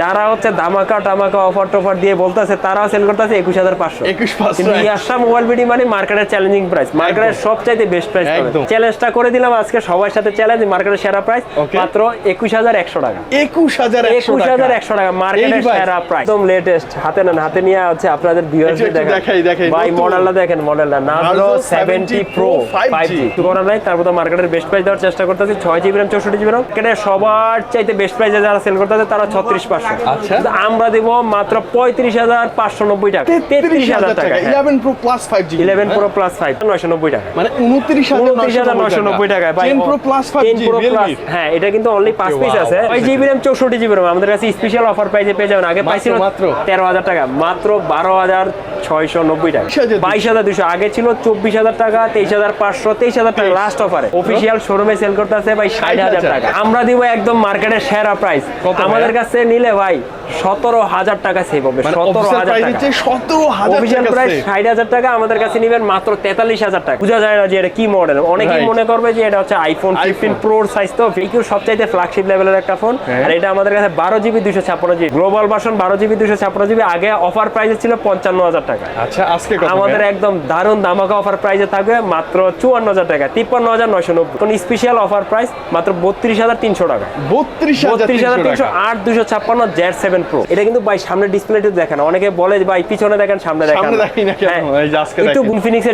যারা হচ্ছে ধামাকা টামাকা অফার টফার দিয়ে বলতেছে তারাও সেল করতেছে একুশ হাজার পাঁচশো। 21,500 কিন্তু ইয়াসা মোবাইল বিডি মানে মার্কেটের চ্যালেঞ্জিং প্রাইস মার্কেটের সবচাইতে বেস্ট প্রাইস। চ্যালেঞ্জটা করে দিলাম আজকে সবার সাথে চ্যালেঞ্জ মার্কেটের সেরা প্রাইস মাত্র একুশ হাজার একশো টাকা। একুশ হাজার একুশ হাজার একশো টাকা মার্কেটের? সেরা প্রাইস একদম লেটেস্ট হাতে নেন হাতে নিয়ে হচ্ছে আপনাদের দেখাই, দেখাই, ভাই। মডেলটা দেখেন মডেলটা নাজো Narzo 70 প্রো 5G 5G একটু করার নাই তারপর তো মার্কেটের বেস্ট প্রাইস দেওয়ার চেষ্টা করতেছি। ছয় জিবি র্যাম চৌষট্টি জিবি র্যাম সবার চাইতে বেস্ট প্রাইসে যারা সেল করতেছে তারা ছত্রিশ পাঁচশো। আচ্ছা। আমরা দেবো মাত্র পঁয়ত্রিশ হাজার পাঁচশো নব্বই টাকা। তেত্রিশ হাজার টাকা টাকা eleven pro plus five G eleven pro plus five নয়শো নব্বই টাকা। মানে উনত্রিশ উনত্রিশ হাজার নয়শো নব্বই ভাই ten pro plus five ten pro plus হ্যাঁ এটা কিন্তু অনলি পাঁচ পিস আছে। ওই জিবি র্যাম চৌষট্টি জিবি র্যাম আমাদের কাছে স্পেশাল অফার পেয়ে যাবেন। আগে পাইছিল মাত্র। তেরো হাজার টাকা মাত্র বারো হাজার ছয়শো নব্বই টাকা। বাইশ হাজার দুশো আগে ছিল চব্বিশ হাজার টাকা তেইশ হাজার পাঁচশো তেইশ হাজার টাকা লাস্ট অফারে অফিসিয়াল শোরুমে সেল করতে আছে ভাই ষাট হাজার টাকা। আমরা দিব একদম মার্কেটের সেরা প্রাইস আমাদের কাছে নিলে ভাই সতেরো হাজার টাকা সেভ হবে মানে সতেরো হাজার অফিসিয়াল প্রাইস ষাট হাজার টাকা আমাদের কাছে নিবেন মাত্র তেতাল্লিশ হাজার টাকা। বোঝা যায় না যে এটা কি মডেল অনেকেই মনে করবে যে এটা হচ্ছে আইফোন ফিফটিন প্রোর সাইজ তো ভিকিউর সবচাইতে ফ্ল্যাগশিপ লেভেলের একটা ফোন। আর এটা আমাদের কাছে বারো জিবি দুশো ছাপ্পান্ন জিবি গ্লোবাল ভার্সন বারো জিবি দুশো ছাপ্পান্ন জিবি আগে অফার প্রাইসে ছিল পঞ্চান্ন হাজার টাকা। আচ্ছা আজকে আমাদের একদম দারুণ দামাকা অফার প্রাইসে থাকবে মাত্র চুয়ান্ন হাজার টাকা তিপ্পান্ন হাজার নয়শো নব্বই। কোন স্পেশাল অফার প্রাইস মাত্র বত্রিশ হাজার তিনশো টাকা। বত্রিশ হাজার তিনশো আট দুশো ছাপ্পান্ন জেড সেভেন প্রো। এটা কিন্তু ভাই সামনে ডিসপ্লেটি দেখেন। অনেকে বলে ভাই পিছনে দেখেন সামনে দেখেন? হ্যাঁ। একটু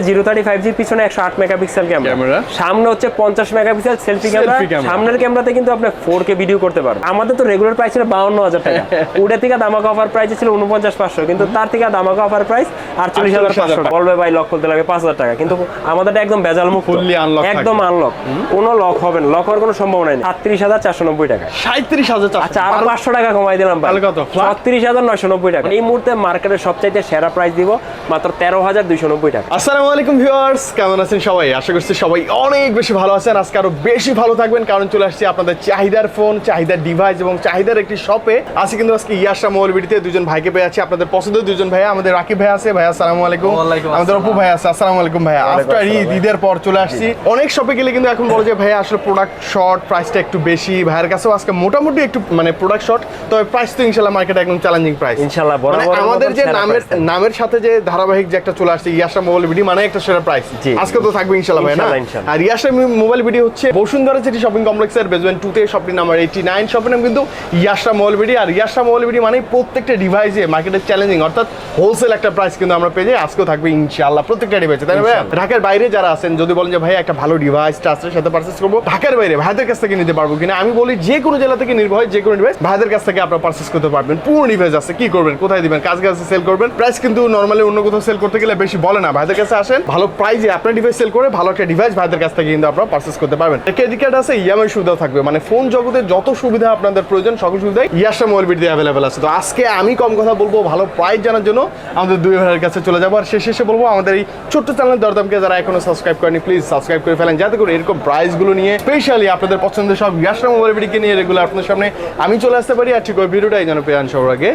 জিরো থার্টি ফাইভ জির পিছনে একশো আট মেগাপিক্সেল Camera। ক্যামেরা। সামনে হচ্ছে পঞ্চাশ মেগাপিক্সেল সেলফি ক্যামেরা। camera। সামনের ক্যামেরাতে কিন্তু আপনি ফোর কে ভিডিও করতে পারবেন। আমাদের তো রেগুলার প্রাইস ছিল বাউন্ন হাজার টাকা। ওটা থেকে দামাকা অফার প্রাইস ছিল উনপঞ্চাশ পাঁচশো। কিন্তু তার থেকে দামাকা অফার প্রাইস আটচল্লিশ হাজার পাঁচশো। টাকা বলবে ভাই লক খুলতে লাগে পাঁচ হাজার টাকা। কিন্তু আমাদেরটা একদম বেজাল মুক্ত। Fully unlock একদম আনলক কোনো লক হবে না। লক হওয়ার কোনো সম্ভাবনা নেই। আটত্রিশ হাজার চারশো নব্বই টাকা। সাঁত্রিশ হাজার আচ্ছা আর পাঁচশো টাকা কমাই দিলাম ভাই। কত? ছত্রিশ হাজার নয়শো নব্বই টাকা। এই মুহূর্তে মার্কেটের সবচাইতে সেরা প্রাইস দিব মাত্র তেরো হাজার দুইশো নব্বই টাকা। আসসালামু আলাইকুম ভিউয়ার্স কেমন আছেন সবাই? আশা করছি সবাই অনেক বেশি ভালো আছেন। আজকে আরও বেশি ভালো থাকবেন কারণ চলে আসছি আপনাদের চাহিদার ফোন চাহিদার ডিভাইস এবং চাহিদার একটি শপে আজকে কিন্তু আজকে মোবাইলবিডিতে দুজন ভাইকে পেয়ে আছি আপনাদের পছন্দের দুজন ভাইয়া। আমাদের রাকিব ভাই আছে ভাইয়া আসসালামু আলাইকুম। আমাদের অপু ভাই আছে আসসালামু আলাইকুম ভাইয়া। আফটার ঈদ ঈদের পর চলে আসছি। অনেক শপে গেলে কিন্তু এখন বলে যে ভাইয়া আসলে প্রোডাক্ট শর্ট প্রাইসটা একটু বেশি ভাইয়ের কাছেও আজকে মোটামুটি একটু মানে প্রোডাক্ট শর্ট তবে প্রাইস তো মার্কেটে একদম চ্যালেঞ্জিং প্রাইস মানে বরাবর আমাদের যে নামের নামের সাথে যে ধারাবাহিক যে একটা চলে আসছে ইয়াসা মোবাইল ভিডি মানে একটা সেরা প্রাইস আজকে তো থাকবে ভাই না। আর ইয়াসা মোবাইল ভিডি হচ্ছে বসুন্ধরা সিটি শপিং কমপ্লেক্সের বেসমেন্ট টু তে shopping number eighty nine shopping নাম কিন্তু ইয়াসা মোবাইল ভিডি আর ইয়াসা মোবাইল ভিডি মানে প্রত্যেকটা ডিভাইসে মার্কেটের চ্যালেঞ্জিং অর্থাৎ হোলসেল একটা প্রাইস কিন্তু আমরা পেয়ে যাই আজকেও থাকবে ইনশাল্লাহ প্রত্যেকটা ডিভাইসে তাই না ভাই ঢাকার বাইরে যারা আছেন যদি বলেন যে ভাই একটা ভালো ডিভাইস ট্রাস্টের সাথে পারচেস করব ঢাকার বাইরে ভাইদের কাছ থেকে নিতে পারব কিনা আমি বলি যে কোনো জেলা থেকে নির্ভয় যে কোনো ডিভাইস ভাইদের কাছ থেকে আপনারা পারচেস করতে পারবেন। পুরো ডিভাইস আছে কি করবেন, কোথায় দিবেন, কাজ কাছে সেল করবেন। প্রাইস কিন্তু নর্মালি অন্য কোথাও সেল করতে গেলে বেশি বলে না। ভাইদের কাছে আসেন, ভালো প্রাইসে আপনার ডিভাইস সেল করে ভালো একটা ডিভাইস ভাইদের কাছ থেকে কিন্তু আপনারা পারচেস করতে পারবেন। ক্রেডিট কার্ড আছে ইএমআই সুবিধা থাকবে। মানে ফোন জগতে যত সুবিধা আপনাদের প্রয়োজন, সকল সুবিধাই ইয়াসা মোবাইল বিডি অ্যাভেলেবেল আছে। তো আজকে আমি কম কথা বলব, ভালো প্রাইস জানার জন্য আমাদের দুই ভাইয়ের কাছে চলে যাব। আর শেষে এসে বলব, আমাদের এই ছোট্ট চ্যানেল দরদামকে যারা এখনও সাবস্ক্রাইব করেনি প্লিজ সাবস্ক্রাইব করে ফেলেন। যাতে করে এরকম প্রাইসগুলো নিয়ে স্পেশালি আপনাদের পছন্দের সব ইয়াসা মোবাইল বিডিকে নিয়ে রেগুলার আপনাদের সামনে আমি চলে আসতে পারি। আর ঠিক ওই এই জন্য পেয়ে আন আগে।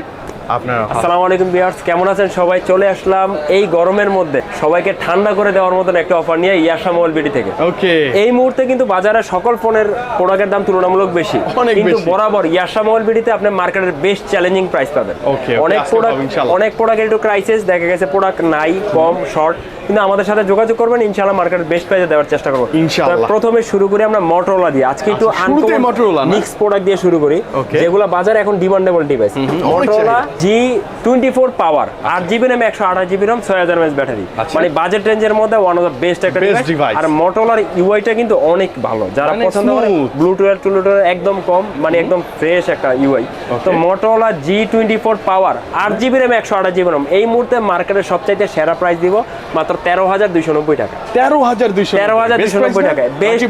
আপনারা আসসালামু আলাইকুম বিয়ার্স কেমন আছেন সবাই? চলে আসলাম এই গরমের মধ্যে। সবাইকে ঠান্ডা করে দেওয়ার মতন একটা অফার নিয়ে ইয়াসা মোবাইল বিডি থেকে। ওকে এই মুহূর্তে কিন্তু বাজারে সকল ফোনের প্রোডাক্টের দাম তুলনামূলক বেশি। কিন্তু বরাবর ইয়াসা মোবাইল বিডিতে আপনি মার্কেটের বেস্ট চ্যালেঞ্জিং প্রাইস পাবেন। অনেক প্রোডাক্ট অনেক একটু ক্রাইসিস দেখা গেছে প্রোডাক্ট নাই কম শর্ট কিন্তু আমাদের সাথে যোগাযোগ করবেন ইনশাআল্লাহ মার্কেটের বেস্ট প্রাইসে দেওয়ার চেষ্টা করব। ইনশাআল্লাহ। প্রথমে শুরু করি আমরা মোটরোলা দিয়ে। আজকে একটু আচ্ছা, মিক্স প্রোডাক্ট দিয়ে শুরু করি. যেগুলো বাজারে এখন demandable device Motorola G twenty four power আট জিবি র্যাম একশো আঠাশ জিবি র্যাম ছয় হাজার ব্যাটারি আচ্ছা। মানে বাজেট রেঞ্জের মধ্যে ওয়ান অফ দ্য বেস্ট একটা ডিভাইস। আর মোটরোলার ইউআইটা কিন্তু অনেক ভালো। যারা পছন্দ করে ব্লুটুথ টুলুটুথ একদম কম মানে একদম ফ্রেশ একটা ইউআই তো Motorola G twenty four power আট জিবি র্যাম একশো আঠাশ জিবি র্যাম এই মুহূর্তে মার্কেটের সবচাইতে সেরা প্রাইস দিব মাত্র তেরো হাজার দুইশো নব্বই টাকা। তেরো হাজার দুইশো তেরো হাজার দুশো নব্বই টাকায় বেস্ট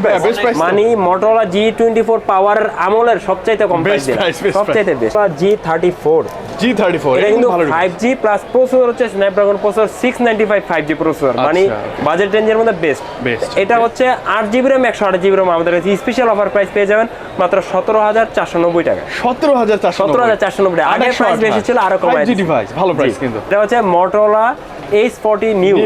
মানে মোটরোলা জি টোয়েন্টি ফোর পাওয়ারের আমলের সবচাইতে কম প্রাইস সবচাইতে best G thirty four G thirty four এটা কিন্তু ফাইভ প্লাস প্রসেসর হচ্ছে Snapdragon processor six ninety five five G processor মানে। বাজেট রেঞ্জের মধ্যে বেস্ট এটা হচ্ছে আমাদের কাছে। স্পেশাল অফার প্রাইস পেয়ে যাবেন মাত্র সতেরো হাজার চারশো নব্বই টাকা। সতেরো হাজার চারশো সতেরো হাজার চারশো নব্বই টাকা। আগের প্রাইস বেশি ছিল আরও কমাই জি ডিভাইস ভালো প্রাইস কিন্তু। এটা হচ্ছে মোটরোলা এইচ ফোরটি নিউ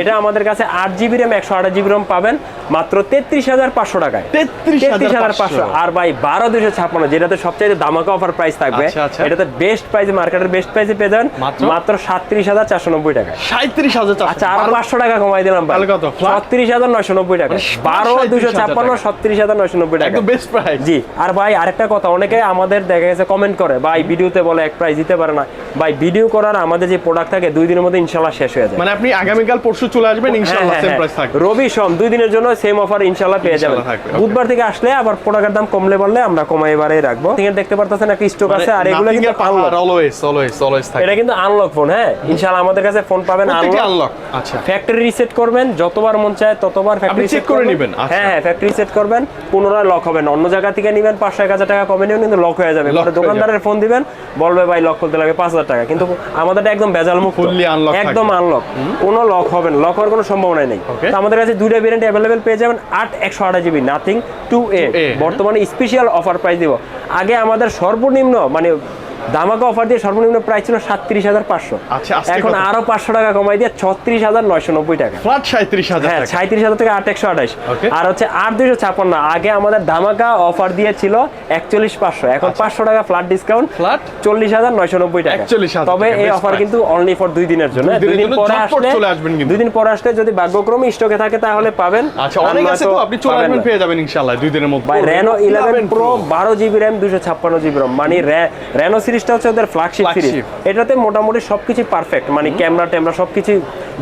এটা আমাদের কাছে আট জিবি র্যাম একশো আঠাশ জিবি র্যাম পাবেন মাত্র তেত্রিশ হাজার পাঁচশো টাকায়। তেত্রিশ হাজার পাঁচশো। আর ভাই বারো দুশো ছাপ্পান্ন যেটাতে সবচেয়ে দামাকা অফার প্রাইস থাকবে আচ্ছা, আচ্ছা। এটাতে বেস্ট প্রাইস মার্কেটের বেস্ট প্রাইসে পেয়ে যাবেন মাত্র? সাতত্রিশ হাজার চারশো নব্বই টাকা সাঁত্রিশ হাজার আচ্ছা আরও পাঁচশো টাকা কমাই দিলাম ভাই। ছত্রিশ হাজার নয়শো নব্বই টাকা মানে বারো 37,000 দুশো ছাপ্পান্ন টাকা। ছত্রিশ হাজার নয়শো নব্বই টাকা বেস্ট প্রাইস জি আর ভাই আরেকটা কথা অনেকে আমাদের দেখা গেছে কমেন্ট করে ভাই ভিডিওতে বলে এক প্রাইস দিতে পারে না। ভাই ভিডিও করার আমাদের যে প্রোডাক্ট থাকে দুই দিনের মধ্যে ইনশাল্লাহ শেষ হয়ে যায়। মানে আপনি আগামীকাল পরশু চলে আসবেন ইনশাআল্লাহ হ্যাঁ, সেম হ্যাঁ, প্রাইস হ্যাঁ। থাকবে। রবি সোম দুই দিনের জন্য সেম অফার ইনশাল্লাহ পেয়ে যাবেন. বুধবার থেকে আসলে আবার প্রোডাক্টের দাম কমলে বললে আমরা কমাই এবারে রাখব। এখানে দেখতে পারতেছেন একটা স্টক আছে আর এগুলো কিন্তু unlock। অলওয়েজ অলওয়েজ অলওয়েজ থাকে। এটা কিন্তু আনলক ফোন হ্যাঁ? ইনশাল্লাহ আমাদের কাছে ফোন পাবেন আনলক আনলক আচ্ছা। ফ্যাক্টরি রিসেট করবেন যতবার মন চায় ততবার ফ্যাক্টরি check করে নিবেন, আচ্ছা। হ্যাঁ হ্যাঁ ফ্যাক্টরি রিসেট করবেন পুনরায় লক হবে না অন্য জায়গা থেকে নিবেন পাঁচশো এক হাজার টাকা কমে নিবেন কিন্তু লক হয়ে যাবে। পরে দোকানদারের ফোন দিবেন বলবে ভাই লক খুলতে লাগে পাঁচ হাজার টাকা। কিন্তু আমাদের একদম বেজাল Fully একদম। আনলক কোনো লক হবে না। লক হওয়ার কোনো সম্ভাবনা নেই। তো আমাদের কাছে দুইটা ভেরিয়েন্ট অ্যাভেলেবেল পেয়ে যাবেন আট একশো আঠাশ জিবি নাথিং টু এ বর্তমানে স্পেশাল অফার প্রাইস দিব। আগে আমাদের সর্বনিম্ন মানে দামাকা অফার দিয়ে সর্বনিম্ন প্রাইস ছিল সাতত্রিশ হাজার পাঁচশো। আচ্ছা, এখন আরও পাঁচশো টাকা কমাই দিয়ে ছত্রিশ হাজার নয়শো নব্বই টাকা। ফ্ল্যাট সাঁত্রিশ হাজার হ্যাঁ সাঁত্রিশ হাজার থেকে আট একশো আঠাশ। আর হচ্ছে আট দুইশো ছাপ্পান্ন। আগে আমাদের ধামাকা অফার দিয়েছিল একচল্লিশ পাঁচশো। এখন পাঁচশো টাকা ফ্ল্যাট ডিসকাউন্ট Flat? চল্লিশ হাজার নয়শো নব্বই টাকা। 41,000 তবে এই অফার কিন্তু অনলি ফর দুই দিনের জন্য। দুই দিন পরে আসলে দুই দিন পরে আসলে যদি ভাগ্যক্রমে স্টকে থাকে তাহলে পাবেন। আচ্ছা অনেক আছে তো আপনি চলে আসবেন পেয়ে যাবেন ইনশাআল্লাহ দুই দিনের মধ্যে। ভাই রেনো ইলেভেন প্রো বারো জিবি র্যাম দুশো ছাপ্পান্ন জিবি র্যাম মানে রেনো সিরিজটা হচ্ছে ওদের ফ্ল্যাগশিপ সিরিজ। এটাতে মোটামুটি সবকিছু পারফেক্ট মানে ক্যামেরা ট্যামেরা সবকিছু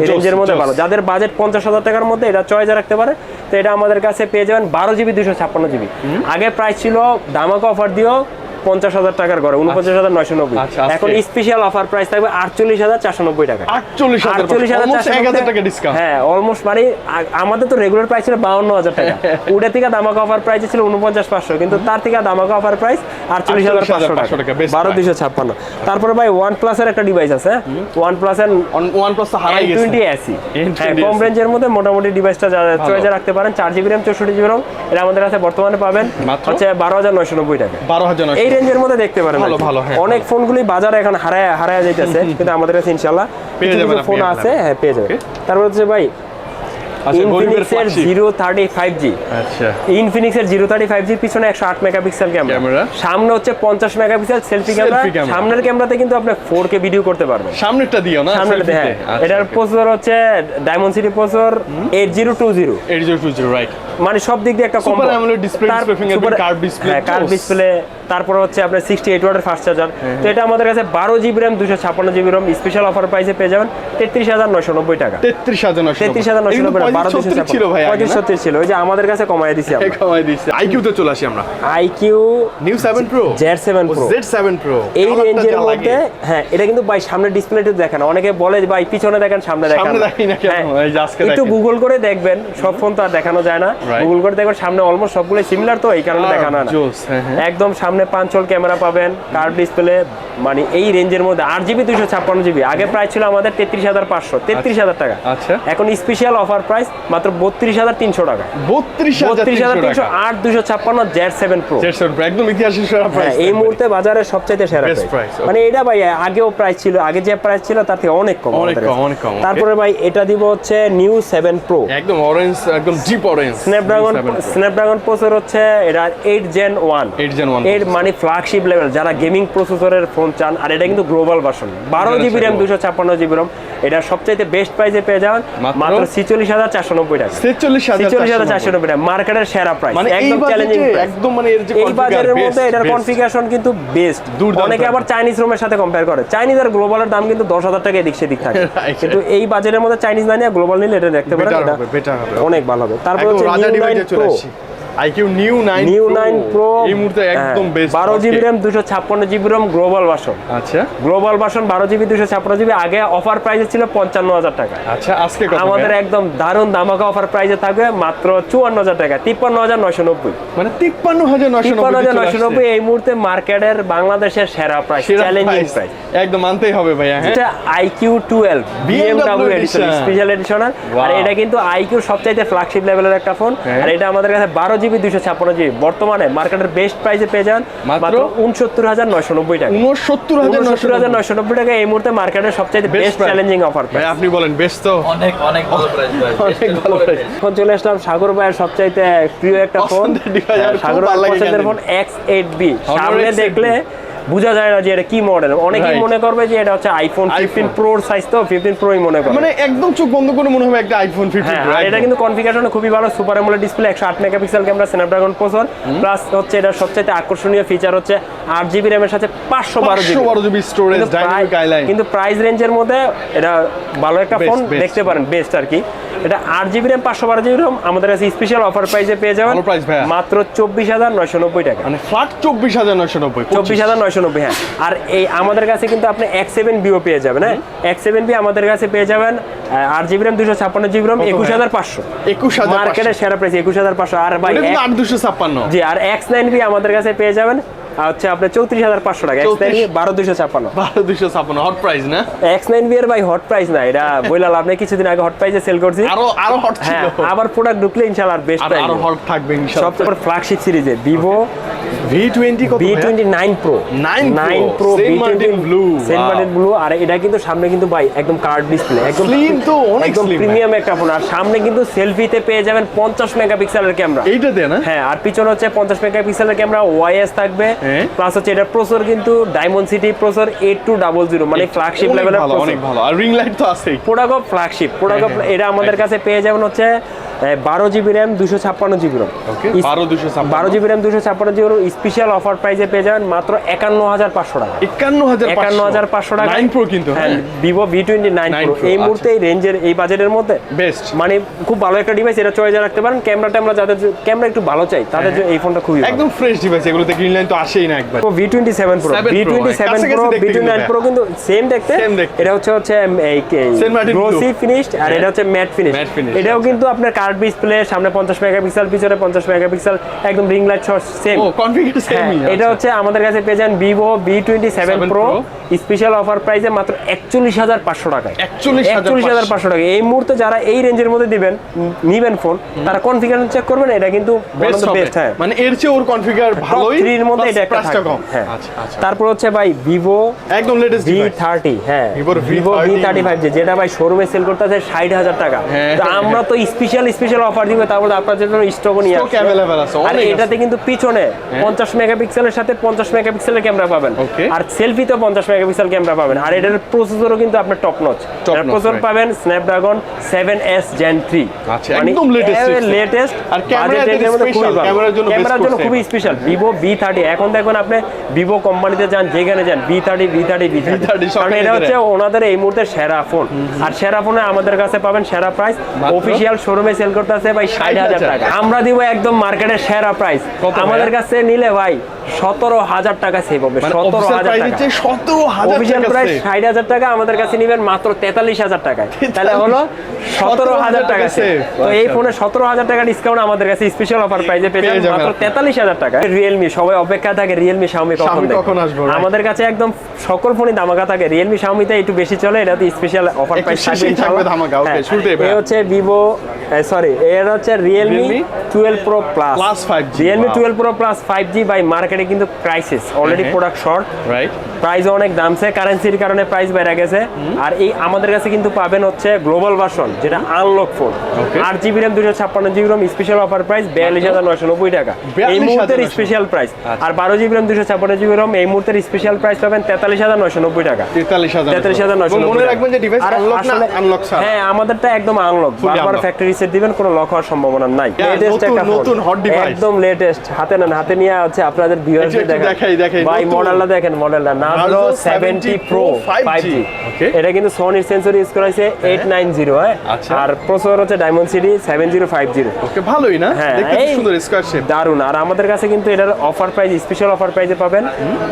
রেঞ্জের মধ্যে ভালো। যাদের বাজেট পঞ্চাশ হাজার টাকার মধ্যে এটা চয়েস রাখতে পারে। তো এটা আমাদের কাছে পেয়ে যাবেন বারো জিবি দুশো ছাপ্পান্ন জিবি আগে প্রাইস ছিল দামাকা অফার দিয়েও পঞ্চাশ হাজার টাকার ঘরে উনপঞ্চাশ হাজার নয়শো নব্বই। আচ্ছা, এখন স্পেশাল অফার প্রাইস থাকবে আটচল্লিশ হাজার চারশো নব্বই টাকা। আটচল্লিশ হাজার আটচল্লিশ হাজার চারশো এক হাজার নব্বই টাকা ডিসকাউন্ট হ্যাঁ অলমোস্ট মানে আমাদের তো রেগুলার প্রাইস ছিল বাউন্ন হাজার টাকা। ওটা থেকে দামাকা অফার প্রাইস ছিল উনপঞ্চাশ পাঁচশো কিন্তু তার থেকে দামাকা অফার প্রাইস আটচল্লিশ হাজার পাঁচশো টাকা, বারো। দুশো ছাপ্পান্ন। তারপরে ভাই ওয়ান প্লাসের একটা ডিভাইস আছে ওয়ান প্লাসের ওয়ান প্লাস হারাই গেছে। টোয়েন্টি এসি N20 হ্যাঁ কম রেঞ্জের মধ্যে মোটামুটি ডিভাইসটা চয়েসে রাখতে পারেন। চার জিবি র্যাম চৌষট্টি জিবি র্যাম এটা আমাদের কাছে বর্তমানে পাবেন? হচ্ছে বারো হাজার নয়শো নব্বই টাকা। বারো হাজার নয়শো। এই রেঞ্জের মধ্যে দেখতে পারেন ভালো, ভালো, হ্যাঁ, অনেক ফোনগুলি বাজারে এখন হারায় হারায় যাইতেছে। কিন্তু আমাদের কাছে যাবেন আপনি ফোন আছে হ্যাঁ পেয়ে যাবে তারপর হচ্ছে ভাই আচ্ছা ইনফিনিক্সের জিরো থার্টি ফাইভ জি আচ্ছা। ইনফিনিক্সের জিরো থার্টি ফাইভ জির পিছনে একশো আট মেগাপিক্সেল ক্যামেরা Camera। সামনে হচ্ছে পঞ্চাশ মেগাপিক্সেল সেলফি ক্যামেরা সামনের ক্যামেরাতে কিন্তু আপনি ফোর কে ভিডিও করতে পারবেন। সামনেরটা দিও না সামনেটাতে হ্যাঁ। এটার প্রসেসর হচ্ছে Dimensity processor eight zero two zero eight zero two zero right মানে সব দিক দিয়ে একটা হ্যাঁ কার্ভ ডিসপ্লে তারপর হচ্ছে আপনার সিক্সটি এইট ওয়াটের ফাস্ট চার্জার তো এটা আমাদের কাছে বারো জিবি র্যাম দুশো ছাপ্পান্ন জিবি র্যাম স্পেশাল অফার প্রাইসে পেয়ে যাবেন তেত্রিশ হাজার নয়শো নব্বই টাকা। তেত্রিশ হাজার নয়শো তেত্রিশ হাজার নয়শো নব্বই বারো দুশো ছিল ভাই পঁয়ত্রিশ ছত্রিশ ছিল ওই যে আমাদের কাছে কমাই দিছি কমাই দিচ্ছে আইকিউতে চলে আসি আমরা। IQOO Neo seven pro Z seven pro Z seven pro এই রেঞ্জের মধ্যে হ্যাঁ এটা কিন্তু ভাই সামনে ডিসপ্লেটা দেখেন। অনেকে বলে ভাই পিছনে দেখেন সামনে দেখেন? হ্যাঁ, আজকে একটু গুগল করে দেখবেন সব ফোন তো আর দেখানো যায় না। গুগল করে দেখবেন সামনে অলমোস্ট সবগুলো সিমিলার তো এই কারণে দেখানো না। হ্যাঁ হ্যাঁ। একদম সামনে পাঁচল ক্যামেরা পাবেন কার্ভ ডিসপ্লে মানে এই রেঞ্জের মধ্যে আট জিবি দুশো ছাপ্পান্ন জিবি আগে প্রাইস ছিল আমাদের তেত্রিশ হাজার পাঁচশো তেত্রিশ হাজার টাকা। আচ্ছা। এখন স্পেশাল অফার প্রাইস মাত্র বত্রিশ হাজার তিনশো টাকা। বত্রিশ বত্রিশ হাজার তিনশো আট দুশো ছাপ্পান্ন জেড সেভেন প্রো একদম ইতিহাসের সেরা হ্যাঁ প্রাইস এই মুহূর্তে বাজারে সবচাইতে সেরা প্রাইস মানে এটা ভাই আগেও প্রাইস ছিল আগে যে প্রাইস ছিল তার থেকে অনেক কম অনেক কম, অনেক কম, তারপরে ভাই এটা দিব হচ্ছে নিউ সেভেন প্রো একদম অরেঞ্জ একদম deep orange Snapdragon Snapdragon processor হচ্ছে এটা এইট জেন ওয়ান 8 Gen 1 এর মানে ফ্ল্যাগশিপ লেভেল যারা গেমিং প্রসেসরের ফোন চান আর এটা কিন্তু গ্লোবাল ভার্সন বারো জিবি র্যাম দুশো ছাপ্পান্ন জিবি র্যাম এটা সবচাইতে বেস্ট প্রাইসে পেয়ে যাবেন মাত্র? ছিচল্লিশ হাজার চারশো নব্বই টাকা। ছেচল্লিশ হাজার চারশো নব্বই। টাকা। মার্কেটের সেরা প্রাইস মানে একদম চ্যালেঞ্জিং একদম মানে এই বাজারের মধ্যে এটার কনফিগারেশন কিন্তু বেস্ট অনেকে আবার চাইনিজ রুমের সাথে কম্পেয়ার করে। চাইনিজ আর গ্লোবালের দাম কিন্তু দশ হাজার টাকা এদিক সেদিক থাকে। কিন্তু এই বাজারের মধ্যে চাইনিজ না নিয়ে গ্লোবাল নিলে এটা দেখতে পারেন এটা। অনেক ভালো হবে। তারপর হচ্ছে আইকিউ নিউ নিউ প্রো। এই মুহূর্তে একদম বেস্ট বারো জিবি র্যাম দুশো ছাপ্পান্ন জিবি র্যাম গ্লোবাল ভার্সন আচ্ছা। গ্লোবাল ভার্সন বারো জিবি দুশো ছাপ্পান্ন জিবি আগে অফার প্রাইস ছিল পঞ্চান্ন হাজার টাকা। আচ্ছা আজকে কত আমাদের একদম দারুণ দামাকা অফার প্রাইসে থাকবে মাত্র চুয়ান্ন হাজার টাকা তিপ্পান্ন হাজার নয়শো নব্বই। মানে এই মুহূর্তে মার্কেটের বাংলাদেশের সেরা প্রাইস চ্যালেঞ্জিং প্রাইস একদম মানতেই হবে ভাইয়া হ্যাঁ। এটা iQOO edition edition। Special edition আর এটা কিন্তু আইকিউ সবচাইতে ফ্ল্যাগশিপ লেভেলের একটা ফোন হ্যাঁ। আর এটা আমাদের কাছে বারো জিবি জিবি দুইশো ছাপ্পান্ন জিবি। বর্তমানে মার্কেটের বেস্ট প্রাইসে পেয়ে যান মাত্র? উনসত্তর হাজার নয়শো নব্বই টাকা। উনসত্তর হাজার উনসত্তর হাজার নয়শো নব্বই টাকা এই মুহূর্তে মার্কেটের সবচেয়ে বেস্ট চ্যালেঞ্জিং অফার আপনি বলেন বেস্ট তো? অনেক অনেক ভালো প্রাইস অনেক ভালো price। এখন চলে আসলাম সাগর ভাইয়ের সবচাইতে প্রিয় একটা ফোন খুব সাগর পছন্দের ফোন এক্স এইট বি সামনে দেখলে বোঝা যায় না যে এটা কি মডেল অনেকেই মনে করবে যে এটা হচ্ছে আইফোন ফিফটিন। প্রোর সাইজ তো ফিফটিন প্রোই মনে করে মানে একদম চোখ বন্ধ করে মনে হবে একটা আইফোন ফিফটিন হ্যাঁ এটা কিন্তু কনফিগারেশন খুবই ভালো সুপার অ্যামোলেড ডিসপ্লে একশো আট megapixel camera Snapdragon processor plus হচ্ছে এটার সবচেয়ে আকর্ষণীয় ফিচার হচ্ছে আট জিবি র্যামের সাথে পাঁচশো বারো জিবি বারো জিবি স্টোরেজ কিন্তু প্রাইস রেঞ্জের মধ্যে এটা ভালো একটা ফোন। দেখতে পারেন বেস্ট আর কি। এটা আট জিবি র্যাম পাঁচশো বারো জিবি র্যাম আমাদের কাছে স্পেশাল অফার প্রাইসে পেয়ে যাবেন। মাত্র চব্বিশ হাজার নয়শো নব্বই টাকা। মানে ফ্ল্যাট চব্বিশ হাজার নয়শো নব্বই চব্বিশ হাজার নয়শো নব্বই হ্যাঁ। আর এই আমাদের কাছে কিন্তু আপনি এক্স সেভেন বিও পেয়ে যাবেন হ্যাঁ? এক্স সেভেন বি আমাদের কাছে পেয়ে যাবেন আট জিবি র্যাম দুশো ছাপ্পান্ন জিবি র্যাম একুশ হাজার পাঁচশো। একুশ হাজার মার্কেটের সেরা প্রাইস একুশ হাজার পাঁচশো। আর ভাই এক- আট দুশো ছাপ্পান্ন। জি আর এক্স নাইন বি আমাদের কাছে পেয়ে যাবেন আর হচ্ছে আপনার চৌত্রিশ হাজার পাঁচশো টাকা। এক্স নাইন বারো দুশো ছাপ্পান্ন। বারো দুশো ছাপ্পান্ন হট প্রাইস না? এক্স নাইন ভাই হট প্রাইস না এটা বইলাল আপনি কিছুদিন আগে হট প্রাইসে সেল করছি। আরও আরও হট হ্যাঁ আবার প্রোডাক্ট ঢুকলে ইনশাআল্লাহ বেস্ট আরও হট থাকবে সবচেয়ে ফ্ল্যাগশিপ সিরিজে ভিভো ভি টোয়েন্টি কত বি ভাইয়া? Twenty nine pro 9 Pro, nine pro Saint Saint Martin blue আর এটা কিন্তু সামনে কিন্তু ভাই একদম কার্ড ডিসপ্লে একদম Slim তো, অনেক একদম প্রিমিয়াম একটা ফোন আর সামনে কিন্তু সেলফিতে পেয়ে যাবেন পঞ্চাশ মেগাপিক্সেলের ক্যামেরা এইটা দেয় হ্যাঁ? আর পিছনে হচ্ছে পঞ্চাশ মেগাপিক্সেলের ক্যামেরা ওয়াইএস থাকবে। হ্যাঁ। প্লাস হচ্ছে এটার প্রসেসর কিন্তু Dimensity processor eight two double zero মানে ফ্ল্যাগশিপ লেভেলের অনেক ভালো আর রিং লাইট তো আছেই। প্রোডাক্ট ফ্ল্যাগশিপ প্রোডাক্ট হ্যাঁ, এটা আমাদের কাছে পেয়ে যাবেন হচ্ছে বারো জিবি র্যাম দুশো ছাপ্পান্ন জিবি র্যাম বারো জিবি র্যাম দুশো ছাপ্পান্ন জিবি স্পেশাল অফার প্রাইসে পেয়ে যাবেন মাত্র একান্ন হাজার পাঁচশো টাকা। একান্ন হাজার একান্ন হাজার পাঁচশো টাকা। নাইন প্রো কিন্তু হ্যাঁ হ্যাঁ। Vivo V twenty nine pro এই মুহূর্তে এই রেঞ্জের এই বাজেটের মধ্যে বেস্ট মানে খুব ভালো একটা ডিভাইস এটা চয়েস রাখতে পারেন। ক্যামেরা ট্যামেরা যাদের ক্যামেরা একটু ভালো চাই তাদের জন্য এই ফোনটা খুবই একদম ফ্রেশ ডিভাইস এগুলোতে গ্রিন লাইন তো আসেই না একবার। V twenty seven pro 7 V twenty হ্যাঁ, seven pro V twenty nine pro কিন্তু সেম দেখতে। Same দেখতে। এটা হচ্ছে হচ্ছে এই গ্লোসি ফিনিশড আর এটা হচ্ছে ম্যাট ফিনিশ এটাও আচ্ছা। কিন্তু আপনার কার্ড ডিসপ্লে সামনে পঞ্চাশ মেগাপিক্সেল পিছনে পঞ্চাশ মেগাপিক্সেল একদম রিং লাইট শর্ট সেম ও কনফিগার হ্যাঁ, সেমই এটা হচ্ছে আমাদের কাছে পেয়ে যান Vivo V twenty seven 7 pro Pro। Special offer প্রাইসে মাত্র একচল্লিশ হাজার পাঁচশো টাকায়। 41,500 একচল্লিশ হাজার পাঁচশো টাকা এই মুহূর্তে যারা এই রেঞ্জের মধ্যে দিবেন নিবেন ফোন তারা কনফিগারেশন চেক করবেন এটা কিন্তু বেস্ট বেস্ট হ্যাঁ। মানে এর চেয়ে ওর কনফিগার ভালোই থ্রির মধ্যে এটা একটা হ্যাঁ। আচ্ছা আচ্ছা। তারপর হচ্ছে ভাই ভিভো একদম লেটেস্ট ভি ডিভাইস থার্টি হ্যাঁ। Vivo র ভিভো ভি থার্টি ফাইভ যেটা ভাই শোরুমে সেল করতে আছে ষাট হাজার টাকা। হ্যাঁ। তো আমরা তো স্পেশাল স্পেশাল অফার দিব তারপর আপনার জন্য স্টকও নিয়ে আসছি। available আছে, আর এটাতে কিন্তু পিছনে পঞ্চাশ মেগাপিক্সেলের সাথে পঞ্চাশ মেগাপিক্সেলের ক্যামেরা পাবেন. আর সেলফিতে পঞ্চাশ মেগাপিক্সেল ক্যামেরা পাবেন। আর এটার প্রসেসরও কিন্তু আপনার top notch Top notch, processor পাবেন Snapdragon seven S Gen three আচ্ছা, একদম chipset। লেটেস্ট আর এদের special, camera-র জন্য ক্যামেরার জন্য খুবই স্পেশাল ভিভো বি থার্টি এখন দেখবেন আপনি ভিভো কোম্পানিতে যান যেখানে যান V thirty V thirty V V30 কারণ এটা হচ্ছে ওনাদের এই মুহূর্তে সেরা ফোন আর সেরা ফোনে আমাদের কাছে পাবেন সেরা প্রাইস মাত্র? অফিসিয়াল শোরুমে সেল করতে আছে ভাই ষাট হাজার 60,000 টাকা। আমরা দিব একদম মার্কেটের সেরা প্রাইস আমাদের কাছে নিলে ভাই সতেরো হাজার টাকা সেভ হবে মানে সতেরো হাজার অফিসিয়াল প্রাইস। ষাট হাজার টাকা আমাদের কাছে নিবেন মাত্র তেতাল্লিশ হাজার টাকায়। তাহলে হলো সতেরো হাজার টাকা। তো এই আচ্ছা। ফোনে সতেরো হাজার টাকা ডিসকাউন্ট আমাদের কাছে স্পেশাল অফার প্রাইসে পেয়ে যাবেন। মাত্র। তেতাল্লিশ হাজার টাকা। রিয়েলমি সবাই অপেক্ষা থাকে রিয়েলমি শাওমি কখন Xiaomi কখন আসবে, আমাদের কাছে একদম সকল ফোনই দামাকা থাকে। রিয়েলমি শাওমিতে একটু বেশি চলে এটাতে স্পেশাল অফার প্রাইস থাকবে ইনশাআল্লাহ। ধামাকা, হ্যাঁ, এই। হচ্ছে ভিভো সরি এর হচ্ছে Realme Realme twelve pro plus Plus 5G, Realme. Twelve pro plus five G by মার্কেটে কিন্তু crisis already. Product short right price অনেক দামছে কারেন্সির কারণে প্রাইস বেড়ে গেছে। আর এই আমাদের কাছে কিন্তু পাবেন হচ্ছে গ্লোবাল ভার্সন যেটা আনলক ফোন. আট জিবি র্যাম দুশো ছাপ্পান্ন GB RAM special offer price বিয়াল্লিশ হাজার নয়শো নব্বই টাকা। এই 42,990 মুহূর্তের স্পেশাল প্রাইস আচ্ছা। আর বারো জিবি র্যাম দুশো ছাপ্পান্ন জিবি র্যাম এই মুহূর্তের স্পেশাল প্রাইস পাবেন তেতাল্লিশ হাজার নয়শো নব্বই টাকা। তেতাল্লিশ হাজার তেতাল্লিশ হাজার নয়শো মনে রাখবেন যে ডিভাইস আনলক না আনলক ছাড়া। হ্যাঁ আমাদেরটা একদম আনলক বারবার ফ্যাক্টরি সেট দিবেন কোনো লক হওয়ার সম্ভাবনা নাই। লেটেস্ট একটা নতুন hot device। একদম লেটেস্ট হাতে নেন হাতে নিয়ে আছে আপনাদের ভিউয়ার্স দেখাই, দেখাই, ভাই মডেলটা দেখেন মডেলটা Narzo 70 প্রো 5G 5G এটা কিন্তু সোনির সেন্সর ইউজ করা হয়েছে 890 হ্যাঁ? আচ্ছা। আর প্রসেসর হচ্ছে ডায়মন্ড সিটি 7050 ওকে ভালোই না? হ্যাঁ, দেখতে খুব সুন্দর স্কোয়ার শেপ দারুণ আর আমাদের কাছে কিন্তু এটার অফার প্রাইস স্পেশাল অফার প্রাইসে পাবেন।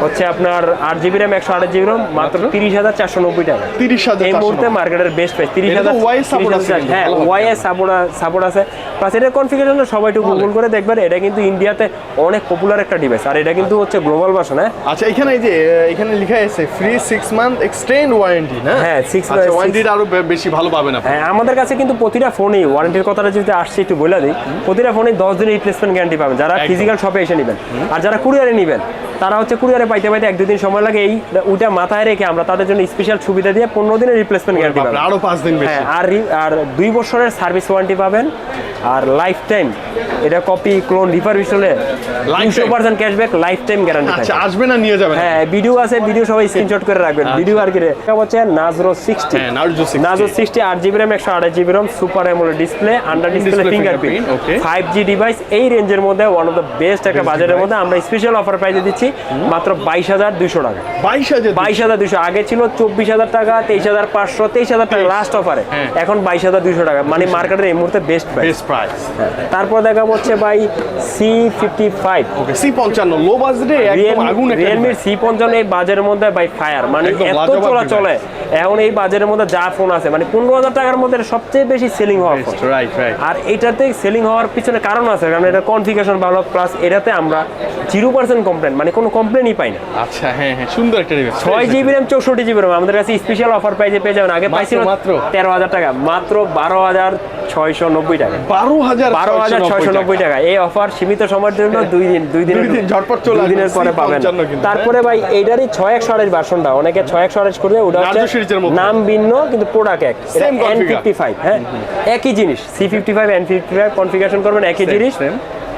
হচ্ছে আপনার আট জিবি র্যাম একশো আট জিবি র্যাম মাত্র মাত্র? তিরিশ হাজার চারশো নব্বই টাকা। তিরিশ হাজার এই মুহূর্তে মার্কেটের বেস্ট প্রাইস তিরিশ এটা তো হাজার YS support আছে হ্যাঁ ভালো হবে। ওয়াইএস সাপোর্ট সাপোর্ট আছে। প্লাস এটার কনফিগারেশন সবাই একটু গুগল করে দেখবেন এটা কিন্তু ইন্ডিয়াতে অনেক পপুলার একটা ডিভাইস আর এটা কিন্তু হচ্ছে গ্লোবাল ভার্সন হ্যাঁ? আচ্ছা এখানে এই যে এখানে লেখা আছে free six month extend warranty না? হ্যাঁ, six আচ্ছা months- ওয়ারেন্টিটা আরও বেশি ভালো পাবেন আপনি। হ্যাঁ আমাদের কাছে কিন্তু প্রতিটা ফোনেই ওয়ারেন্টির কথাটা যদি আসছে একটু বলে দিই। প্রতিটা ফোনেই দশ দিনের রিপ্লেসমেন্ট গ্যারান্টি পাবেন যারা ফিজিক্যাল শপে এসে নেবেন। আর যারা কুরিয়ারে নেবেন তারা হচ্ছে কুরিয়ারে পাইতে পাইতে এক দুদিন সময় লাগে। এই ওইটা মাথায় রেখে আমরা তাদের জন্য স্পেশাল সুবিধা দিয়ে পনেরো দিনের রিপ্লেসমেন্ট গ্যারান্টি পাবেন আরও পাঁচ দিন হ্যাঁ আর আর দুই বছরের সার্ভিস ওয়ারেন্টি পাবেন। আর লাইফ টাইম এটা কপি ক্লোন রিফারবিশ হলে দুশো percent cashback life time guarantee আচ্ছা আসবে না নিয়ে যাবেন হ্যাঁ ভিডিও আছে ভিডিও সবাই স্ক্রিনশট করে রাখবেন। ভিডিও আর কি রে? এটা হচ্ছে নাজরো সিক্সটি হ্যাঁ নারজো সিক্স নাজো সিক্সটি আট জিবি র্যাম একশো আঠাশ GB RAM super AMOLED display under display fingerprint. Five G device এই রেঞ্জের মধ্যে ওয়ান অফ দ্য বেস্ট একটা বাজারের মধ্যে আমরা স্পেশাল অফার প্রাইসে দিচ্ছি মাত্র বাইশ হাজার দুশো টাকা। বাইশ হাজার বাইশ হাজার দুশো আগে ছিল চব্বিশ হাজার টাকা তেইশ হাজার পাঁচশো তেইশ হাজার টাকা লাস্ট অফারে হ্যাঁ। এখন বাইশ হাজার দুশো টাকা। মানে মার্কেটের এই মুহূর্তে বেস্ট প্রাইস প্রাইস তারপর দেখা হচ্ছে ভাই C fifty five okay C পঞ্চান্ন লো বাজেটে একদম আগুন একটা রিয়েলমির সি পঞ্চান্ন এই বাজারের মধ্যে বাই ফায়ার মানে এত চলা চলে এখন এই বাজারের মধ্যে যা ফোন আছে মানে পনেরো হাজার টাকার মধ্যে সবচেয়ে বেশি সেলিং হওয়ার ফোন রাইট রাইট আর এটাতে সেলিং হওয়ার পিছনে কারণ আছে কারণ এটা কনফিগারেশন ভালো প্লাস এটাতে আমরা জিরো পার্সেন্ট কমপ্লেন মানে কোনো কমপ্লেনই পাই না। আচ্ছা হ্যাঁ হ্যাঁ সুন্দর একটা ডিভাইস ছয় জিবি র্যাম চৌষট্টি জিবি র্যাম আমাদের কাছে স্পেশাল অফার প্রাইসে পেয়ে যাবেন। আগে পাইছিল মাত্র? তেরো হাজার টাকা মাত্র বারো হাজার ছয়শো নব্বই টাকা। বারো হাজার বারো হাজার ছয়শো নব্বই টাকা। এই অফার সীমিত সময়ের জন্য দুই দিন দুই দিন ঝটপট চলে দুই দিনের পরে পাবেন। তারপরে ভাই এইটারই ছয় একশো আড়াইশ ভার্সনটা অনেকে ছয় একশো আড়াইশ করবে ওটা Narzo series এর হচ্ছে নাম ভিন্ন কিন্তু প্রোডাক্ট এক। এন ফিফটি ফাইভ হ্যাঁ? একই জিনিস। C fifty five N fifty five configuration করবেন একই জিনিস।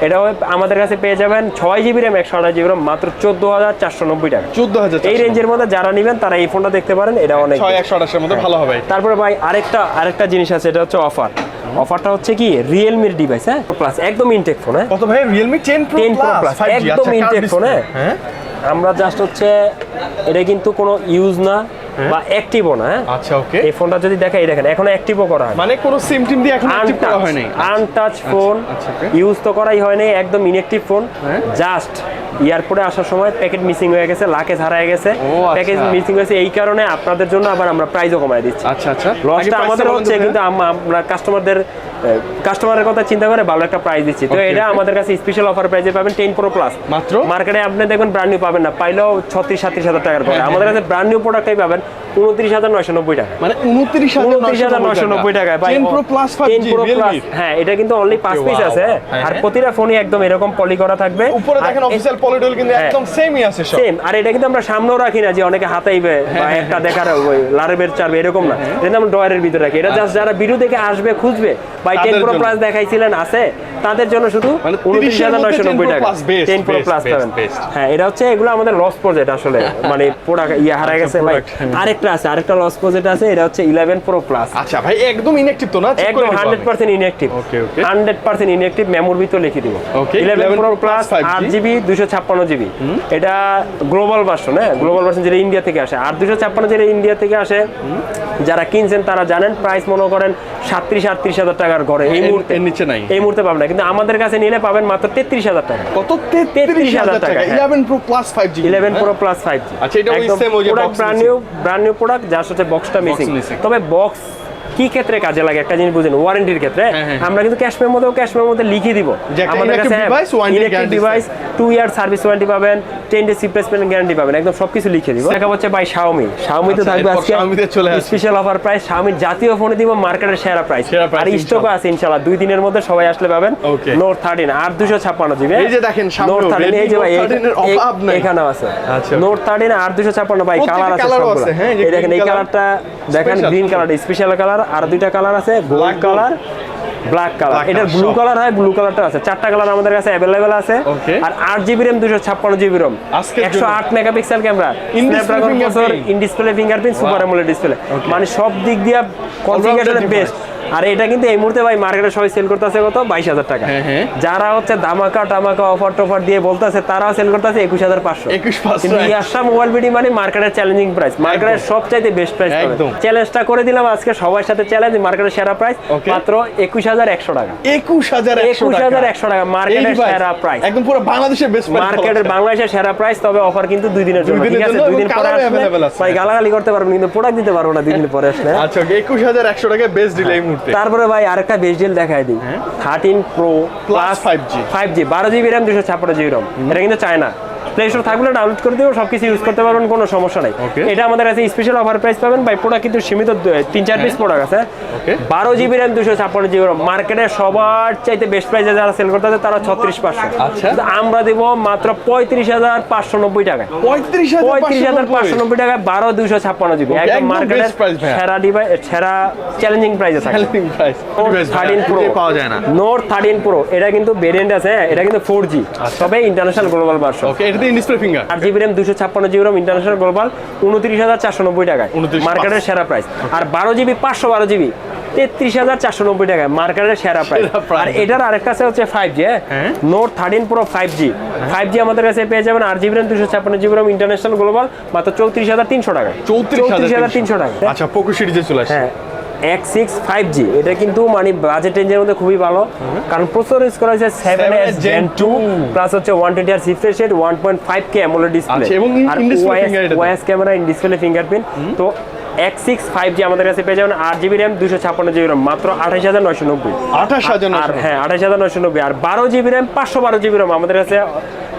এটা আমাদের কাছে পেয়ে যাবেন ছয় জিবি র্যাম একশো আঠাশ জিবি র্যাম মাত্র চোদ্দ হাজার চারশো নব্বই টাকা। চোদ্দ হাজার এই রেঞ্জের মধ্যে যারা নেবেন তারা এই ফোনটা দেখতে পারেন এটা অনেক ছয় একশো আঠাশের মধ্যে ভালো হবে। তারপরে ভাই আরেকটা আরেকটা জিনিস আছে এটা হচ্ছে অফার অফারটা হচ্ছে কি? রিয়েলমির ডিভাইস হ্যাঁ? প্লাস একদম ইনটেক ফোন হ্যাঁ? কত ভাই? Realme ten pro 10 Pro plus একদম আচ্ছা intake phone, হ্যাঁ? হ্যাঁ? আমরা জাস্ট হচ্ছে এটা কিন্তু কোনো ইউজ না বা অ্যাক্টিভও না হ্যাঁ? আচ্ছা ওকে। এই ফোনটা যদি দেখাই দেখেন এখনও অ্যাক্টিভও করা হয়। মানে কোনো সিম টিম দিয়ে এখন অ্যাক্টিভ করা হয় নাই। আনটাচ ফোন আচ্ছা, ইউজ তো করাই হয়নি একদম ইনঅ্যাক্টিভ ফোন হ্যাঁ। জাস্ট এয়ারপোর্টে আসার সময় প্যাকেট মিসিং হয়ে গেছে লাকেজ হারায় গেছে। আচ্ছা। প্যাকেজ মিসিং হয়েছে এই কারণে আপনাদের জন্য আবার আমরা প্রাইসও কমায় দিচ্ছি। আচ্ছা আচ্ছা। লসটা আমাদের হচ্ছে কিন্তু আমরা কাস্টমারদের কাস্টমারের কথা চিন্তা করে ভালো একটা প্রাইস দিচ্ছি। তো এটা আমাদের কাছে স্পেশাল অফার প্রাইসে পাবেন টেন প্রো প্লাস মাত্র? মার্কেটে আপনি দেখবেন ব্র্যান্ড নিউ পাবেন না। পাইলেও ছত্রিশ সাত্রিশ হাজার টাকার পরে হ্যাঁ, আমাদের কাছে ব্র্যান্ড নিউ প্রোডাক্টই পাবেন উনত্রিশ হাজার নয়শো নব্বই টাকা। মানে উনত্রিশ উনত্রিশ হাজার নয়শো নব্বই টাকায়। Ten pro plus ten pro plus হ্যাঁ এটা কিন্তু অনলি পাঁচ পিস আছে। হ্যাঁ, আর হ্যাঁ। প্রতিটা ফোনই একদম এরকম পলি করা থাকবে। উপরে দেখেন অফিসিয়াল পলিডল কিন্তু হ্যাঁ। একদম সেমই আছে সব। সেম আর এটা কিন্তু আমরা সামনেও রাখি না যে অনেকে হাতাইবে বা একটা দেখার ওই লারবের চারবে এরকম না। এটা আমরা ড্রয়ারের ভিতরে রাখি। এটা জাস্ট যারা ভিডিও দেখে আসবে খুঁজবে বা টেন প্রো প্লাস দেখাইছিলেন আছে। তাদের জন্য শুধু মানে উনত্রিশ হাজার নয়শো নব্বই 10 টাকা। প্রো প্লাস পাবেন। হ্যাঁ এটা হচ্ছে এগুলো আমাদের লস প্রজেক্ট আসলে। মানে প্রোডাক্ট ইয়ে হারাই গেছে ভাই। হ্যাঁ। আরেকটা আছে আরেকটা লস প্রজেক্ট আছে এটা হচ্ছে ইলেভেন প্রো প্লাস আচ্ছা ভাই একদম ইনঅ্যাক্টিভ তো না? একদম ইনঅ্যাক্টিভ ইনঅ্যাক্টিভ মেমোর ভিতরে লিখে দিব। 11 প্রো প্লাস Plus 5G আট জিবি দুশো ছাপ্পান্ন জিবি এটা গ্লোবাল ভার্সন হ্যাঁ? গ্লোবাল ভার্সন যেটা ইন্ডিয়া থেকে আসে। আর দুশো ছাপ্পান্ন যেটা ইন্ডিয়া থেকে আসে যারা কিনছেন তারা জানেন প্রাইস মনে করেন সাতত্রিশ আটত্রিশ হাজার টাকার ঘরে। এই মুহূর্তে? নিচে নাই। এই মুহূর্তে পাবেন না। কিন্তু আমাদের কাছে নিলে পাবেন মাত্র তেত্রিশ হাজার টাকা। কত? তেত্রিশ হাজার টাকা। Eleven pro plus five G eleven pro plus five G আচ্ছা, এটা brand new brand new product যার সাথে বক্সটা মিসিং। তবে বক্স কি ক্ষেত্রে কাজে লাগে? একটা জিনিস বুঝেন ওয়ারেন্টির ক্ষেত্রে হ্যাঁ, হ্যাঁ। আমরা কিন্তু ক্যাশ মেমোতেও ক্যাশ মেমোতে লিখে দিব। একটা inactive device, device two year service warranty পাবেন টেন ডেজ রিপ্লেসমেন্ট গ্যারান্টি পাবেন একদম সবকিছু লিখে দিব। দেখা হচ্ছে ভাই শাওমি শাওমি তো আচ্ছা, থাকবে আজকে। স্পেশাল অফার প্রাইস শাওমির জাতীয় ফোনে দিব মার্কেটের সেরা প্রাইস আর স্টকও আছে ইনশাআল্লাহ দুই দিনের মধ্যে সবাই আসলে পাবেন নোট থার্টিন আর দুশো ছাপ্পান্ন জিবি এই যে দেখেন নোট থার্টিন এই যে ভাই Note 13 এর নাই। এখানেও আছে। আচ্ছা। নোট থার্টিন আর দুশো ছাপ্পান্ন ভাই কালার আছে হ্যাঁ, এই দেখেন এই কালারটা দেখেন। গ্রিন কালার স্পেশাল কালার আর দুইটা কালার আছে গোল্ড কালার ব্ল্যাক কালার এটা এটার ব্লু কালার হয় ব্লু কালারটা আছে। চারটা কালার আমাদের কাছে অ্যাভেলেবেল আছে। আর আট জিবি র্যাম দুশো ছাপ্পান্ন জিবি রম একশো আট megapixel camera in display fingerprint super AMOLED display মানে সব দিক দিয়ে কনফিগারেশন বেস্ট আর এটা কিন্তু এই মুহূর্তে ভাই মার্কেটে সবাই সেল করতেছে কত? বাইশ হাজার টাকা। হ্যাঁ, হ্যাঁ। যারা হচ্ছে দামাকা টামাকা অফার টফার দিয়ে বলতেছে তারাও সেল করতেছে একুশ হাজার পাঁচশো। 21,500 কিন্তু ইয়াসা মোবাইল বিডি মানে মার্কেটের চ্যালেঞ্জিং প্রাইস মার্কেটের সবচাইতে বেস্ট প্রাইস চ্যালেঞ্জটা করে দিলাম আজকে সবার সাথে চ্যালেঞ্জ মার্কেটের সেরা প্রাইস মাত্র একুশ হাজার একশো টাকা। একুশ হাজার একুশ হাজার একশো টাকা মার্কেটের সেরা প্রাইস একদম পুরো বাংলাদেশের বেস্ট মার্কেটের বাংলাদেশের সেরা প্রাইস তবে অফার কিন্তু দুই দিনের জন্য। দুই ঠিক আছে? দুই দিন পরে আসলে ভাই গালাগালি করতে পারবেন কিন্তু প্রোডাক্ট দিতে পারব না দুই দিন পরে আসলে। আচ্ছা একুশ হাজার একশো টাকা বেস্ট দিলে এই তারপরে ভাই আরেকটা বেশ ডিল দেখাই দিই। Thirteen pro plus five G five G বারো জিবি র্যাম দুশো ছাপ্পান্ন জিবি রম এটা কিন্তু চায় না প্লে স্টোর থাকলে ডাউনলোড করে দেবো সবকিছু ইউজ করতে পারবেন কোনো সমস্যা নাই। এটা আমাদের কাছে স্পেশাল অফার প্রাইস পাবেন। ভাই প্রোডাক্ট কিন্তু সীমিত তিন চার পিস প্রোডাক্ট আছে। বারো জিবি র্যাম দুশো ছাপ্পান্ন জিবি মার্কেটে সবার চাইতে বেস্ট প্রাইসে যারা সেল করতে আছে তারা ছত্রিশ পাঁচশো। আচ্ছা। আমরা দেবো মাত্র পঁয়ত্রিশ হাজার পাঁচশো নব্বই টাকায়। পঁয়ত্রিশ হাজার পাঁচশো নব্বই টাকায় বারো দুশো ছাপ্পান্ন জিবি একদম মার্কেটের। সেরা ডিভাইস সেরা চ্যালেঞ্জিং প্রাইসে থাকে। থার্টিন প্রো পাওয়া যায় না। নোট থার্টিন প্রো এটা কিন্তু ভেরিয়েন্ট আছে হ্যাঁ, এটা কিন্তু ফোর জি তবে international global version okay display finger আট জিবি র্যাম দুশো ছাপ্পান্ন জিবি র্যাম ইন্টারন্যাশনাল গ্লোবাল উনত্রিশ হাজার চারশো নব্বই টাকায়। মার্কেটের সেরা প্রাইস আর বারো জিবি পাঁচশো বারো জিবি তেত্রিশ হাজার চারশো নব্বই টাকায় মার্কেটের সেরা প্রাইস আর এটার আরেকটা আছে হচ্ছে ফাইভ জি হ্যাঁ। Note thirteen pro five G five G আমাদের কাছে পেয়ে যাবেন আট জিবি র্যাম দুশো ছাপ্পান্ন জিবি র্যাম ইন্টারন্যাশনাল গ্লোবাল মাত্র চৌত্রিশ হাজার তিনশো টাকা চৌত্রিশ হাজার তিনশো। টাকা আচ্ছা পোকো সিরিজে চলে আসছে হ্যাঁ। এক্স সিক্স ফাইভ জি এটা কিন্তু মানে বাজেট রেঞ্জের মধ্যে খুবই ভালো। কারণ প্রসেসর ইউজ করা হয়েছে seven S Gen two plus হচ্ছে ওয়ান টোয়েন্টি আর six rate one point five K AMOLED display আচ্ছা, আর। OIS camera in display fingerprint তো এক্স সিক্স ফাইভ জি আমাদের কাছে পেয়ে যাবেন আট জিবি র্যাম দুশো ছাপ্পান্ন জিবি র্যাম মাত্র আঠাশ হাজার নয়শো নব্বই। আঠাশ হাজার আর হ্যাঁ আঠাশ হাজার নয়শো নব্বই। আর বারো জিবি র্যাম পাঁচশো বারো জিবি র্যাম আমাদের কাছে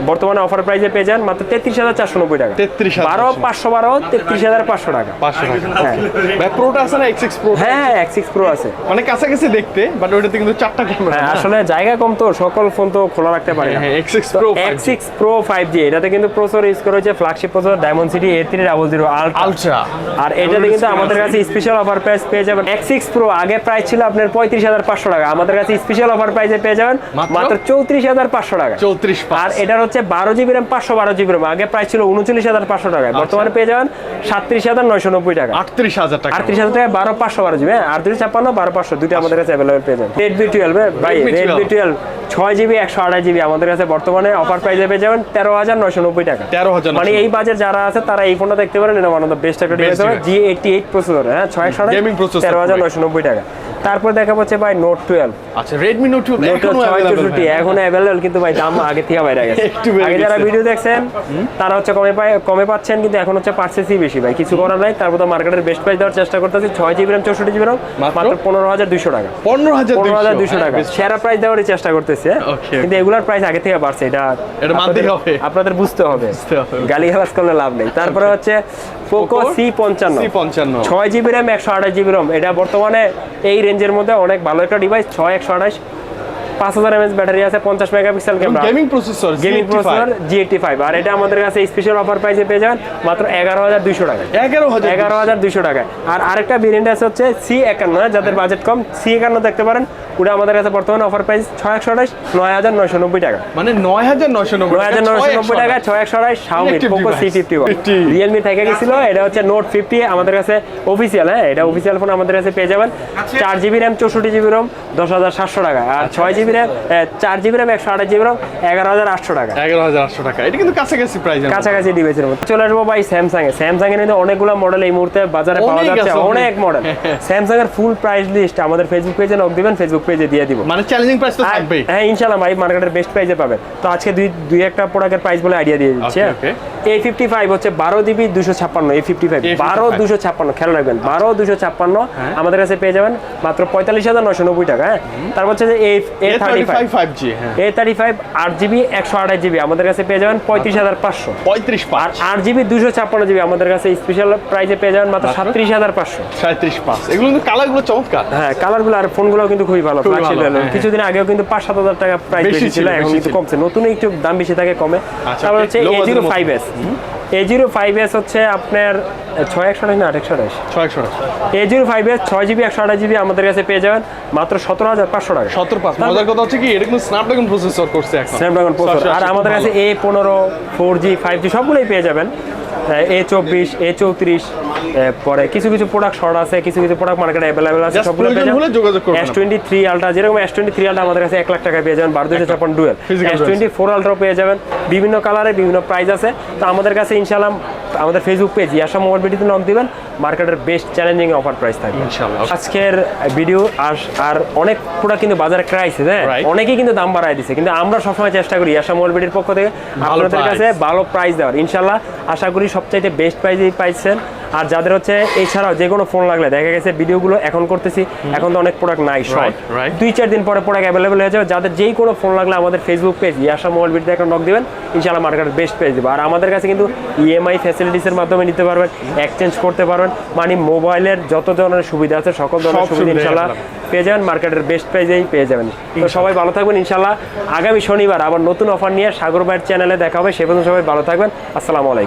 বর্তমানে অফার প্রাইসে পেয়ে যান মাত্র তেত্রিশ হাজার চারশো নব্বই টাকা। 33,490 বারো পাঁচশো। বারো তেত্রিশ হাজার পাঁচশো টাকা। পাঁচশো টাকা। হ্যাঁ। ভাই প্রোটা আছে না এক্স প্রো হ্যাঁ হ্যাঁ এক্স সিক্স প্রো আছে। মানে কাছাকাছি দেখতে বাট ওটাতে কিন্তু চারটা ক্যামেরা হ্যাঁ আসলে জায়গা কম তো সকল ফোন তো খোলা রাখতে পারে হ্যাঁ X pro X six pro five G এটাতে কিন্তু প্রসেসর ইউজ করা হয়েছে flagship processor Dimensity eight three double zero ultra আর এটাতে কিন্তু আমাদের কাছে স্পেশাল অফার প্রাইস পেয়ে যাবেন। এক্স সিক্স প্রো আগে প্রাইস ছিল আপনার পঁয়ত্রিশ হাজার পাঁচশো টাকা আমাদের কাছে স্পেশাল অফার প্রাইসে পেয়ে যাবেন মাত্র? মাত্র চৌত্রিশ হাজার পাঁচশো টাকা। চৌত্রিশ আর এটার হচ্ছে বারো জিবি র্যাম পাঁচশো বারো জিবি র্যাম। আগে প্রাইস ছিল উনচল্লিশ হাজার পাঁচশো টাকায়। বর্তমানে পেয়ে যাবেন সাতত্রিশ হাজার নয়শো নব্বই টাকা। আটত্রিশ হাজার টাকা। আটত্রিশ হাজার টাকা বারো পাঁচশো বারো জিবি হ্যাঁ আটত্রিশ ছাপ্পান্ন বারো পাঁচশো দুটো আমাদের কাছে অ্যাভেলেবল পেয়ে যাবেন। রেডমি টুয়েলভ ভাই রেডমি টুয়েলভ ছয় জিবি একশো আঠাশ জিবি আমাদের কাছে বর্তমানে। অফার প্রাইসে পেয়ে যাবেন তেরো হাজার নয়শো নব্বই টাকা। 13,990 মানে এই বাজেট যারা আছে তারা এই ফোনটা দেখতে পারেন। এটা দ্য বেস্ট একটা ডিভাইস হবে জি এইটটি এইট প্রসেসর হ্যাঁ ছয় একশো processor তেরো হাজার নয়শো নব্বই টাকা। তারপর দেখা পাচ্ছে ভাই নোট টুয়েলভ আচ্ছা রেডমি নোট টু নোট ছয় এখন অ্যাভেলেবল কিন্তু ভাই দাম আগে থেকে বাইরে গেছে। একটু আগে যারা ভিডিও দেখছেন তারা হচ্ছে কমে পায় কমে পাচ্ছেন কিন্তু এখন হচ্ছে পার্সেসই বেশি ভাই। কিছু করার নাই তারপর তো মার্কেটের বেস্ট প্রাইস দেওয়ার চেষ্টা করতেছি। ছয় জিবি র্যাম চৌষট্টি জিবি র্যাম মাত্র? পনেরো হাজার দুশো টাকা। পনেরো হাজার পনেরো হাজার দুশো টাকা। সেরা প্রাইস দেওয়ারই চেষ্টা করতেছি হ্যাঁ। কিন্তু এগুলার প্রাইস আগে থেকে বাড়ছে এটা আপনাদের- বুঝতে হবে। গালি গালাজ করলে লাভ নেই। তারপরে হচ্ছে পোকো সি পঞ্চান্ন। পঞ্চান্ন। ছয় জিবি র্যাম একশো আঠাশ জিবি রম এটা বর্তমানে এই রেঞ্জের মধ্যে অনেক ভালো একটা ডিভাইস ছয় একশো আঠাশ। পাঁচ হাজার এমএস ব্যাটারি আছে পঞ্চাশ megapixel camera gaming processor gaming processor five আর এটা আমাদের কাছে স্পেশাল অফার প্রাইসে পেয়ে যাবেন মাত্র এগারো হাজার দুইশো টাকা এগারো হাজার এগারো হাজার দুইশো আর আরেকটা ভেরিয়েন্ট আছে হচ্ছে সি একান্ন যাদের বাজেট কম সি একান্ন দেখতে পারেন। ওটা আমাদের কাছে বর্তমানে অফার প্রাইস ছয় একশো আঠাশ নয় হাজার নয়শো নব্বই টাকা। মানে নয় হাজার নয়শো নব্বই নয় হাজার নয়শো নব্বই টাকা ছয় একশো আঠাশ Xiaomi Poco C fifty one 50 Realme থেকে গেছিল এটা হচ্ছে নোট ফিফটি আমাদের কাছে অফিসিয়াল হ্যাঁ? এটা অফিসিয়াল ফোন আমাদের কাছে পেয়ে যাবেন। চার জিবি র্যাম চৌষট্টি জিবি রম দশ হাজার সাতশো টাকা আর ছয় জিবি র্যাম চার জিবি র্যাম একশো আঠাশ জিবি রম এগারো হাজার আটশো টাকা। এগারো হাজার আটশো টাকা। এটা কিন্তু কাছাকাছি প্রাইস কাছাকাছি ডিভাইসের মধ্যে। চলে আসব ভাই স্যামসাং এ। স্যামসাং এর কিন্তু অনেকগুলো মডেল এই মুহূর্তে বাজারে পাওয়া যাচ্ছে। অনেক। মডেল স্যামসাং এর ফুল প্রাইস লিস্ট আমাদের ফেসবুক পেজে নক দিবেন ফেসবুক পেজে দিয়ে দিব। মানে চ্যালেঞ্জিং প্রাইস তো থাকবেই। হ্যাঁ ইনশাল্লাহ ভাই মার্কেটের বেস্ট প্রাইসে পাবেন। তো আজকে দুই দুই একটা প্রোডাক্টের প্রাইস বলে আইডিয়া দিয়ে দিচ্ছি Okay, okay. A fifty five হচ্ছে বারো জিবি দুশো ছাপ্পান্ন এ ফিফটি ফাইভ বারো দুশো ছাপ্পান্ন খেয়াল রাখবেন বারো দুশো ছাপ্পান্ন হ্যাঁ। আমাদের কাছে পেয়ে যাবেন মাত্র পঁয়তাল্লিশ হাজার নশো নব্বই টাকা হ্যাঁ? তারপর হচ্ছে A thirty five five G হ্যাঁ। এ থার্টি ফাইভ আট জিবি একশো আঠাশ জিবি আমাদের কাছে পেয়ে যাবেন পঁয়ত্রিশ হাজার পাঁচশো। পঁয়ত্রিশ আর আট জিবি দুশো ছাপ্পান্ন জিবি আমাদের কাছে স্পেশাল প্রাইসে পেয়ে যাবেন মাত্র হাজার পাঁচশো। সাঁত্রিশ পাঁচ। এগুলো কিন্তু কালারগুলো চমৎকার। হ্যাঁ কালারগুলো আর ফোনগুলো কিন্তু খুবই ভালো। হ্যাঁ, কিছুদিন আগেও কিন্তু পাঁচ সাত হাজার টাকা প্রাইস বেশি বেশি ছিল ছিল, এখন কিন্তু কমছে নতুন একটু দাম বেশি থাকে কমে। আচ্ছা, তারপর হচ্ছে A zero five S A zero five S হচ্ছে আপনার ছয় একশো আঠাশ না আট একশো আঠাশ? ছয় একশো আঠাশ। এ জিরো ফাইভ এস ছয় জিবি একশো আঠাশ জিবি আমাদের কাছে পেয়ে যাবেন। মাত্র সতেরো হাজার পাঁচশো টাকা। সতেরো পাঁচ। মজার কথা হচ্ছে কি এটা কিন্তু স্ন্যাপড্রাগন প্রসেসর করছে স্ন্যাপড্রাগন প্রসেসর আর আমাদের কাছে এ পনেরো ফোর জি ফাইভ জি সবগুলোই পেয়ে যাবেন। এ চব্বিশ এ চৌত্রিশ পরে কিছু কিছু প্রোডাক্ট শর্ট আছে কিছু কিছু প্রোডাক্ট মার্কেটে অ্যাভেলেবেল আছে সবগুলো যোগাযোগ এস টোয়েন্টি থ্রি আলট্রা যেরকম এস টোয়েন্টি থ্রি আলট্রা আমাদের কাছে এক লাখ টাকা পেয়ে যাবেন বারো দুশো ছাপ্পান্ন dual S twenty four ultra পেয়ে যাবেন বিভিন্ন কালারে বিভিন্ন প্রাইস আছে। তো আমাদের কাছে ইনশাল্লাহ আমাদের ফেসবুক পেজ ইয়াসা মোবাইল বিডিতে নক দিবেন মার্কেটের বেস্ট চ্যালেঞ্জিং অফার প্রাইস থাকবে। ইনশাআল্লাহ। আজকের ভিডিও আর আর অনেক প্রোডাক্ট কিন্তু বাজারে ক্রাইসিস হ্যাঁ? অনেকেই কিন্তু দাম বাড়ায় দিছে কিন্তু আমরা সবসময় চেষ্টা করি ইয়াশা মোবাইল পক্ষ থেকে আপনাদের কাছে ভালো প্রাইস দেওয়ার। ইনশাআল্লাহ আশা করি সবচাইতে বেস্ট প্রাইসই পাইছেন। আর যাদের হচ্ছে এছাড়াও যে কোনো ফোন লাগলে দেখা গেছে ভিডিওগুলো এখন করতেছি এখন তো অনেক প্রোডাক্ট নাই right. দুই চার দিন পরে প্রোডাক্ট অ্যাভেলেবল হয়ে যাবে। যাদের যেই কোনো ফোন লাগলে আমাদের ফেসবুক পেজ ইয়াসা মোবাইল বিটিতে একটা নক দিবেন ইনশাআল্লাহ মার্কেটের বেস্ট পেজ দেবো। আর আমাদের কাছে কিন্তু ইএমআই ফ্যাসিলিটিসের মাধ্যমে নিতে পারবেন এক্সচেঞ্জ করতে পারবেন মানে মোবাইলের যত ধরনের সুবিধা আছে সকল ধরনের সব সুবিধা সুবিধা ইনশাআল্লাহ পেয়ে যাবেন। মার্কেটের বেস্ট প্রাইজেই পেয়ে যাবেন। তো সবাই ভালো থাকবেন ইনশাআল্লাহ। আগামী শনিবার আবার নতুন অফার নিয়ে সাগর ভাইয়ের চ্যানেলে দেখা হবে। সে পর্যন্ত সবাই ভালো থাকবেন। আসসালামু আলাইকুম।